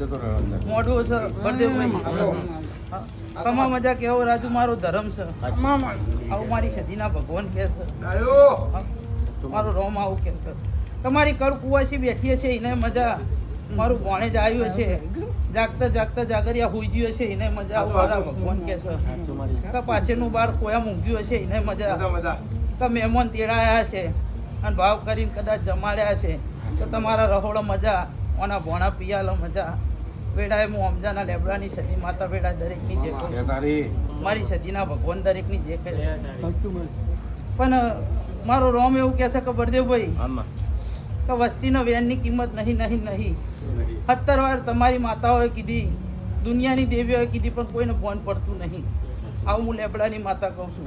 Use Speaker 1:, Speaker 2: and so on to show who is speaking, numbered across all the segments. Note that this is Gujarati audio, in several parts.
Speaker 1: જતો રહ્યો
Speaker 2: મોઢું છે બળદેવભાઈ કમા મજા કેવો રાજુ મારો ધર્મ છે. આવું મારી સદીના ભગવાન કે છે. હા. રોમ આવું કે છે. તમારી કુવાસી બેઠી છે એને મજા મારું ભોણે જ આવ્યું છે જાગતા જાગતા જાગરિયા હોઈ ગયું છે એને મજા મારા ભગવાન કે છે. પાછળનું બાર કોયા મૂક્યું છે એને મજા. તો મહેમાન તેડાયા છે અને ભાવ કરીને કદાચ જમાડ્યા છે. તો તમારા રહોળો મજા ઓના ભોણા પિયાલો મજા. વેડાએ હું અમજાના લેબડાની સદી માતા વેડા દરેકની જે. મારી સદીના ભગવાન દરેકની જે કહે પણ મારો રોમ એવું કહે છે કે બળદેવભાઈ કે વસ્તીના વેનની કિંમત નહીં નહીં નહીં. સત્તર વાર તમારી માતાઓએ કીધી દુનિયાની દેવીઓએ કીધી પણ કોઈને ફોન પડતું નહીં. આવું હું લેબડાની માતા કહું છું.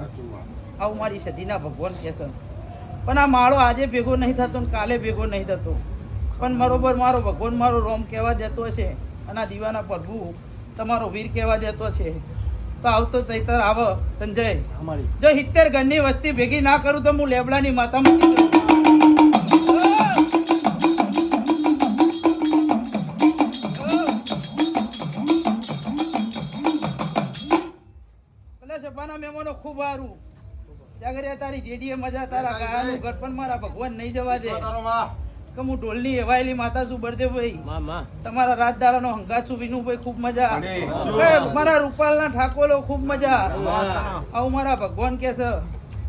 Speaker 2: આવું મારી સદીના ભગવાન કહે છે. પણ આ માળો આજે ભેગો નહીં થતો ને કાલે ભેગો નહીં થતો. પણ બરોબર મારો ભગવાન મારો રોમ કહેવા દેતો છે અને આ દીવાના પ્રભુ તમારો વીર કહેવા જતો છે. તો આવતો ચૈતર આવ સંજય. જો સિત્તેર ઘરની વસ્તી ભેગી ના કરું તો હું લેબડાની માતા મહેમાનો ખૂબ સારું. જાગરિયા તારી જેડીએ મજા તારા ગાયાનું ઘર પણ મારા ભગવાન નહીં જવા દે. કે હું ઢોલની એવાયેલી માતા છું બળદેવભાઈ તમારા રાજદારાનો હંગાત છું વિનુભાઈ ખૂબ મજા. મારા રૂપાલના ઠાકોરો ખૂબ મજા. આવું મારા ભગવાન કે છે.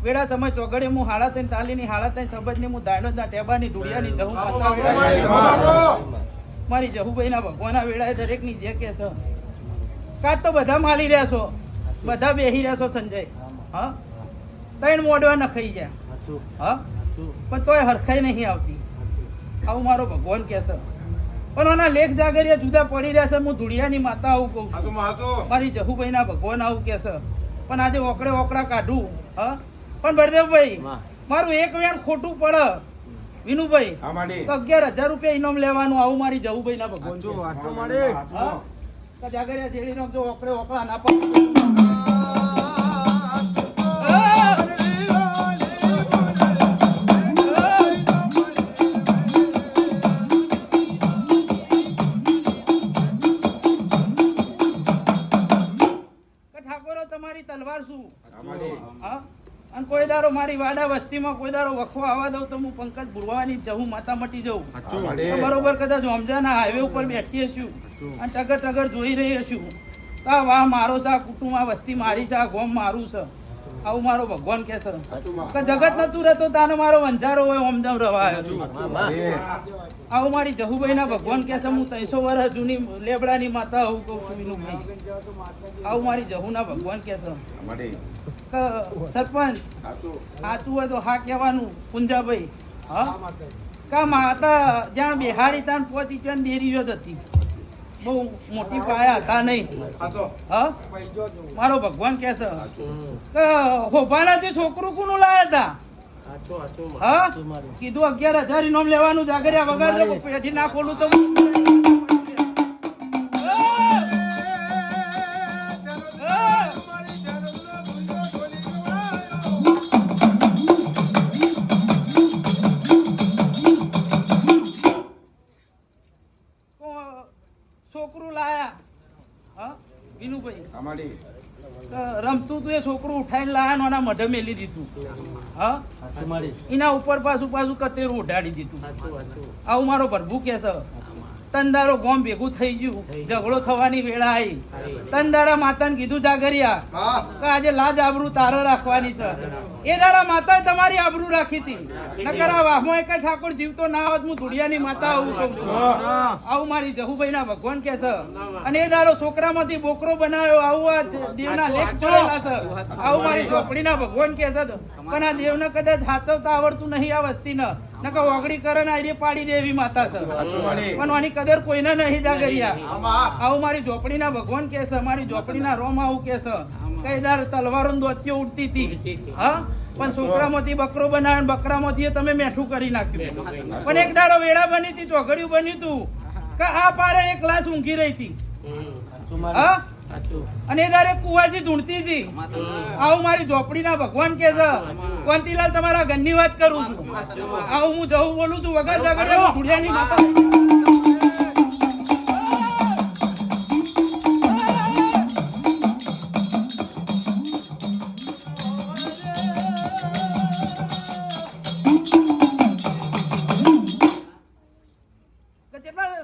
Speaker 2: વેળા સમય ચોગડે હું હાડા થઈને તાલીની હાડા થઈને સબજની હું દાડોના ના ટેબાની ધૂળિયાની જહું મારી જહુભાઈના ભગવાનના વેળાએ દરેકની જે કે છે. કાં તો બધા માલી રહ્યા છો. બધા બેહી રહ્યા છો સંજય. હા? ત્રણ મોડવા નખાઈ ગયા. હા? પણ તોય હરખાઈ નહીં આવતી. આવું મારો ભગવાન કે છે. પણ આના લેખ જાગરિયા જુદા પડી રહ્યા છે. હું ધુડિયાની માતા આવું કહું છું. મારી જહુભાઈના ભગવાન આવું કે છે. પણ આજે ઓકડે ઓકડા કાઢું હા? પણ બળદેવભાઈ મારું એક વેણ ખોટું પડે. વિનુભાઈ અગિયાર હજાર રૂપિયા ઇનામ લેવાનું આવું મારી જહુભાઈના ભગવાન કે છે. તો જાગરિયા જેડી નાખજો ઓકડે ઓકડા ના પડે દારો મારી વાડા વસ્તીમાં કોઈ દારો વખો આવવા દઉં તો હું પંકજ ભુરવાની જવું માતા મટી જવું. બરોબર કદાચ ઓમજાના હાઈવે ઉપર બેઠી છું અને ટગર ટગર જોઈ રહી છું તો આ વાહ મારો છે આ કુટુંબ આ વસ્તી મારી છે આ ગોમ મારું છે. આવું મારો ભગવાન કે છે. જગત નતું રહેતો તાનો મારો વંજારો હોય ઓમજામ રવા આવું મારી જહુભાઈ ના ભગવાન કે છે હું ત્રણસો વર્ષ જૂની લેબડાની માતા આવું કહું છું વિનુભાઈ આવું મારી જહુના ભગવાન કે છે. સરપંચ સાચું. હોય તો હા કહેવાનું પુંજાભાઈ. હા? કા માતા જ્યાં બિહારી ત્યાં પહોંચી ત્યાં ડેરીઓ જ હતી. બહુ મોટી પાયા હતા નહીં. હા? મારો ભગવાન કે છે. કે હોભાના જે છોકરું કોનું લાયા હતા? હા? કીધું અગિયાર હજાર ઇનામ લેવાનું જાગર્યા વગર પછી પેઠી ના ખોલું તો મઢે મેલી દીધું. હા? એના ઉપર પાછું પાછું કતેરું ઉઢાડી દીધું. આવું મારો પ્રભુ કે છે. તંદારો ગોમ ભેગું થઈ ગયું. ઝઘડો થવાની વેળા આવી તંદારા માતાને કીધું જાગરિયા કે આજે લાજ આબરૂ તારે રાખવાની છે. એ તારા માતા તમારી આબરૂ રાખી હતી. નકર આ વાહમો એક ઠાકોર જીવતો ના હોત હું ધુડિયાની માતા આવું કહું આવું મારી જહુભાઈ ના ભગવાન કે છે. અને એ દાડો છોકરામાંથી બોકરો બનાવ્યો આવું આ દેવના લેખ પડેલા છે. આવું મારી ઝોપડીના ભગવાન કે છે. પણ આ દેવને કદાચ હાથવતા આવડતું નહીં આ વસ્તીને. નકર ઓગળી કરે ને આઈડી પાડી દેવી માતા સર પણ આની કદર કોઈને નહીં જાગરિયા આવું મારી ઝોપડીના ભગવાન કે છે મારી ઝોપડીના રોમ આવું કે છે. કઈદાર તલવારો દોત્યો ઉડતી હતી. હા? પણ છોકરામાંથી બકરો બનાવ્યો ને બકરામાંથી તમે મેઠું કરી નાખ્યું. પણ એક દાડો વેળા બની હતી ચોઘડિયું બન્યું હતું કે આ પારે એક લાશ ઊંઘી રહી હતી. હા? અને એ દાડે કુવાજી ઢૂંઢતી હતી. આવું મારી ઝોપડીના ભગવાન કે છે. કોંતીલાલ તમારા ઘરની વાત કરું છું. આ હું જવું બોલું છું વગર ઝઘડ્યા ભૂડિયાની માતા.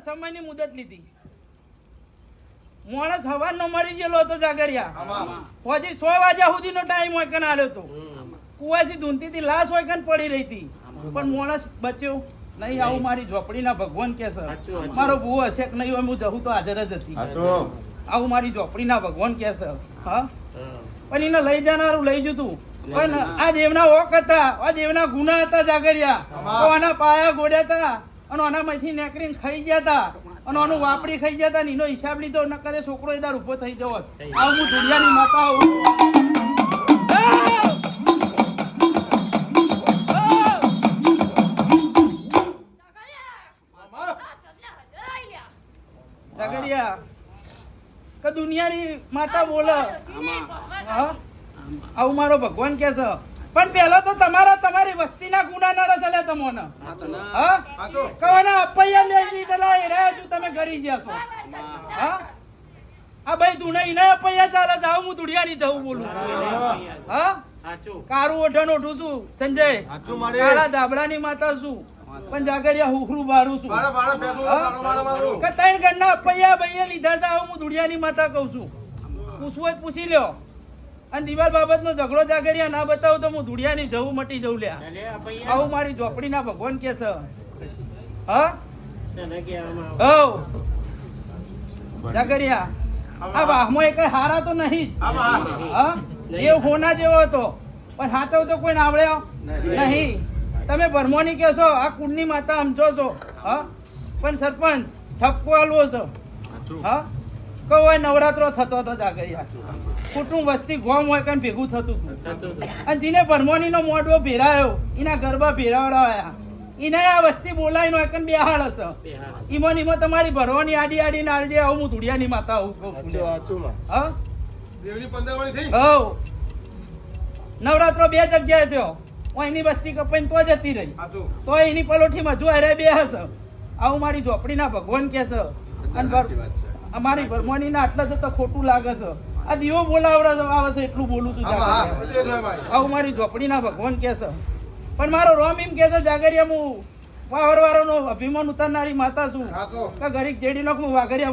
Speaker 2: સમયની મુદત લીધી? માણસ હવાનો મરી ગયેલો હતો જાગરિયા હજી સો વાગ્યા સુધીનો ટાઈમ હોય કે ના આવ્યો હતો કુવાસી ધૂનતી લાશ હોય કન પડી રહી હતી પણ માણસ બચ્યો. નહીં આવું મારી ઝોપડીના ભગવાન કે સર. મારો બહુ હશે કે નહીં હું જવું તો હાજર જ હતી. આવું મારી ઝોપડીના ભગવાન કે સર. હા? પણ એને લઈ જનારું લઈ જતું. પણ આ દેવના ઓક હતા. આ દેવના ગુના હતા જાગરિયા. તો આના પાયા ગોડ્યા હતા. અને આના માંથી નેકરીને ખાઈ ગયા હતા. અને આનું વાપરી ખાઈ ગયા હતા. ને એનો હિસાબ લીધો. ન કરે છોકરો એદાર ઊભો થઈ જવો આવું હું દુનિયાની માતા આવું દુનિયાની માતા બોલે. હા? આવું મારો ભગવાન કે છે. પણ પેલા તો તમારા તમારી વસ્તીના ગુના ના. રચલે તમોને. કવાના અપૈયા લઈ લીધેલા એ રહ્યા છું તમે ઘરી ગયા છો. હા. આ ભાઈ તું નહીં અપૈયા ચાલે જાવ હું દુડિયાની જવું બોલું. હા કારું ઓઢણ ઓઢું છું સંજય. કાળા ધાબળાની માતા છું. પણ જાગરિયા હુખરું બારું છું. કે ત્રણ ઘરના અપૈયા ભાઈએ લીધા હતા આવું હું દુડિયાની માતા કહું છું. પૂછવું હોય પૂછી લ્યો. અને દિવાલ બાબતનો ઝઘડો જાગરિયા ના બતાવો તો હું દુડિયાની જવું મટી જવું લ્યા. આવું મારી ઝોપડીના ભગવાન કે છે. હા? હઉ જાગરિયા આ વાહમાં એ કઈ હારા તો નહીં જ. હા? એ હોના જેવો હતો. પણ હાથો તો કોઈ આવડ્યો નહીં. તમે ભરમોની કહેશો આ કુંડની માતા સમજો છો. હા? પણ સરપંચ ઠપકો આલવો છો. હા? કહો હોય નવરાત્રો થતો હતો જાગરી કુટુંબ વસ્તી ગોમ હોય કઈ ભેગું થતું હતું. અને જેને ભરમોની નો મોઢો ભેરાયો એના ગરબા ભેરાવડાવ્યા એને આ વસ્તી બોલાય હોય કઈ બેહાડ હશે. ઈમો ને તમારી ભરવાની આડી આડી ને આડી આવું હું ધુડિયાની માતા આવું કહું હા?
Speaker 1: દેવની થઈ?
Speaker 2: નવરાત્રો બે જગ્યાએ થયો. એની વસ્તી કપાઈને તો જતી રહી. તો? એની પલોઠીમાં જો અરે બે હશે. આવું મારી ઝોપડીના ભગવાન કે છે. અમારી ભરમોની ના આટલા જતા ખોટું લાગે છે. આ દીવો બોલાવડે આવે છે એટલું બોલું છું
Speaker 1: હા.
Speaker 2: આવું મારી ઝોપડીના ભગવાન કે છે. પણ મારો રોમ એમ કે છે જાગરિયા હું વાવર નો અભિમાન ઉતારનારી માતા છું. ઘડીક જેડી નાખું વાઘરિયા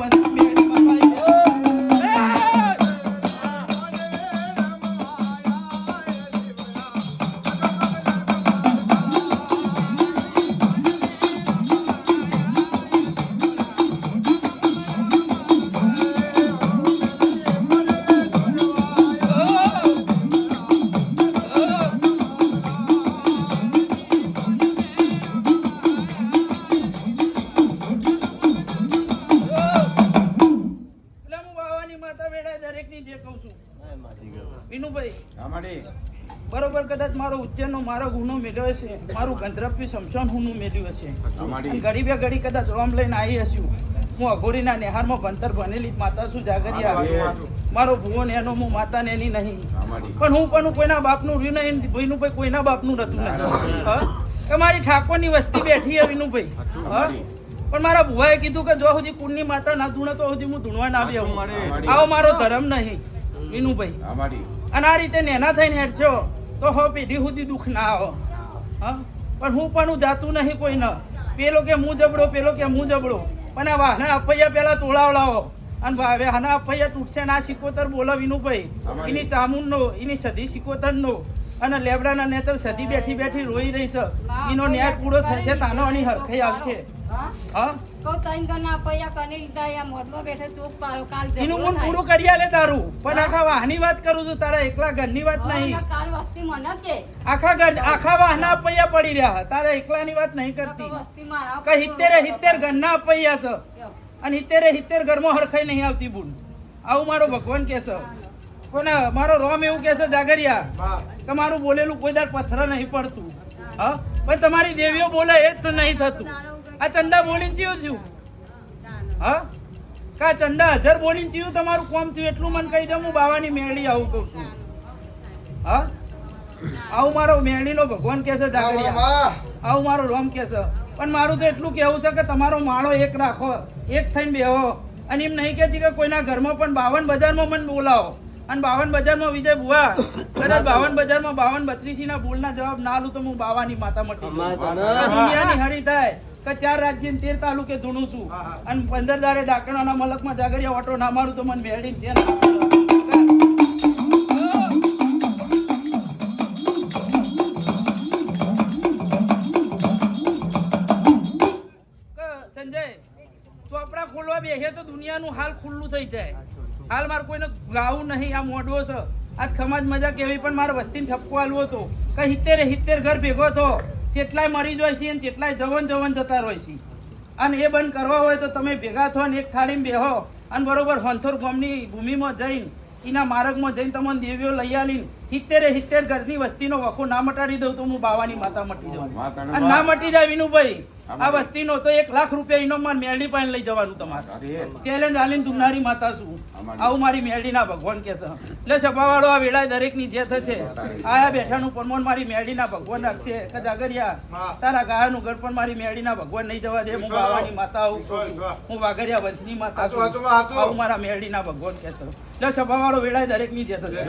Speaker 2: કદાચ મારો ઉચ્ચેરનો મારો ગુનો મેળવ્યો છે મારું ગંધર્પી શમશાન હુંનું મેળવ્યું છે. ગરીબે ઘડી કદાચ રોમ લઈને આવી હશું હું અઘોરીના નેહારમાં ભણતર ભણેલી માતા શું જાગરી આવી. મારો ભુવો ને એનો હું માતા ને એની નહીં. પણ હું પણ કોઈના બાપનું રહ્યું નહીં વિનુભાઈ કોઈના બાપનું નતું નહીં મારી ઠાકોરની વસ્તી બેઠી છે વિનુભાઈ. હા? પણ મારા ભુવાએ કીધું કે જો સુધી કુંડની માતા ના ધૂણે તો સુધી હું ધૂણવા ના બેહું. આવો મારો ધર્મ નહીં વિનુભાઈ. અને આ રીતે નેના થઈને હેડશો તો હો પેઢી સુધી દુઃખ ના આવો હા? પણ હું પણ હું જાતું નહીં કોઈ ન પેલો કે હું જબડો પેલો કે હું જબડો. પણ આ વાહના અપૈયા પેલા તોળાવડાવો. અને ભાવે હના અપૈયા તૂટશે ના સિકોતર બોલાવીનું ભાઈ એની ચામુંડ નો એની સદી સિકોતર નો અને લેબડાના નેતર સદી બેઠી બેઠી રોઈ રહી છે. એનો ન્યાય પૂરો થશે તાનો આની હરખાઈ આવશે. હા? એનું હું પૂરું કરી આલે તારું. પણ આખા વાહની વાત કરું છું તારા એકલા ઘરની વાત નહીં. આખા ઘર આખા વાહના અપૈયા પડી રહ્યા તારા એકલાની વાત નહીં કરતી. કે હિત્તેરે હિત્તેર ઘરના અપૈયા છે. અને હિત્તેરે હિત્તેર ઘરમાં હરખાઈ નહીં આવતી બુન. આવું મારો ભગવાન કે છે. પણ મારો રોમ એવું કે છે જાગરિયા તમારું બોલેલું કોઈ દાડ પથ્થર નહીં પડતું. હા? પણ તમારી દેવીઓ બોલે એ જ તો નહીં થતું. આ ચંદા બોલીને ચિયું થયું હા? કા ચંદા હજાર બોલીને ચિયું તમારું કોમ થયું? એટલું મને કહી દઉં હું બાવાની મેળી આવું કહું છું. હા? આવું મારો મેળીનો ભગવાન કે છે
Speaker 1: આમાં.
Speaker 2: આવું મારો રોમ કે છે પણ મારું તો એટલું કેવું છે કે તમારો માળો એક રાખો એક થઈને બેહો. અને એમ નહીં કહેતી કે કોઈના ઘરમાં પણ બાવન બજારમાં મને બોલાવો. અને બાવન બજારમાં વિજય બુવા. કદાચ બાવન બજારમાં બાવન બત્રીસી ના ભૂલ ના જવાબ ના લઉં તો હું બાવાની માતા મટી દુનિયાની હરી થાય કે ચાર રાજ્ય તેર તાલુકે ધૂણું છું. અને પંદર દાડે ડાકણાના મલકમાં જાગડિયા ઓટો ના મારું તો મને મેળવી સંજય ચોપડા ખોલવા બેસે તો દુનિયાનું હાલ ખુલ્લું થઈ જાય. હાલ મારે કોઈને ગાવું નહીં આ મોઢવો છે. આજ ખમાજ મજા કેવી પણ મારે વસ્તીને ઠપકો આલવો હતો. કઈ હિત્તેર હિત્તેર ઘર ભેગો થો. કેટલાય મરી જાય છે અને કેટલાય જવન જવન જતા હોય છે. અને એ બંધ કરવા હોય તો તમે ભેગા થો ને એક થાળીમાં બેહો. અને બરોબર હંથોર ગામની ભૂમિમાં જઈને એના માર્ગમાં જઈને તમને દેવીઓ લઈ આવીને હિત્તેરે હિત્તેર ઘરની વસ્તીનો વખો ના મટાડી દઉં તો હું બાવાની માતા મટી જાઉં. અને ના મટી જાય વિનુભાઈ. આ વસ્તીનો તો એક લાખ રૂપિયા ઇનામમાં મેરડી પાણી લઈ જવાનું તમારે. ચેલેન્જ આલીને તુમનારી માતા છું. આવું મારી મેરડીના ભગવાન કે છે. એટલે સભાવાળો આ વેળાએ દરેકની જે થશે આયા બેઠાનું પરમોન મારી મેરડીના ભગવાન રાખશે. કે જાગરિયા તારા ગાયનું ઘર પણ મારી મેરડીના ભગવાન નહીં જવા દે. હું બાવાની માતા આવું છું. હું વાઘરિયા વંશની માતા. આવું મારા મેરડીના ભગવાન કે છે. એટલે સભાવાળો વેળાએ દરેકની જે થશે.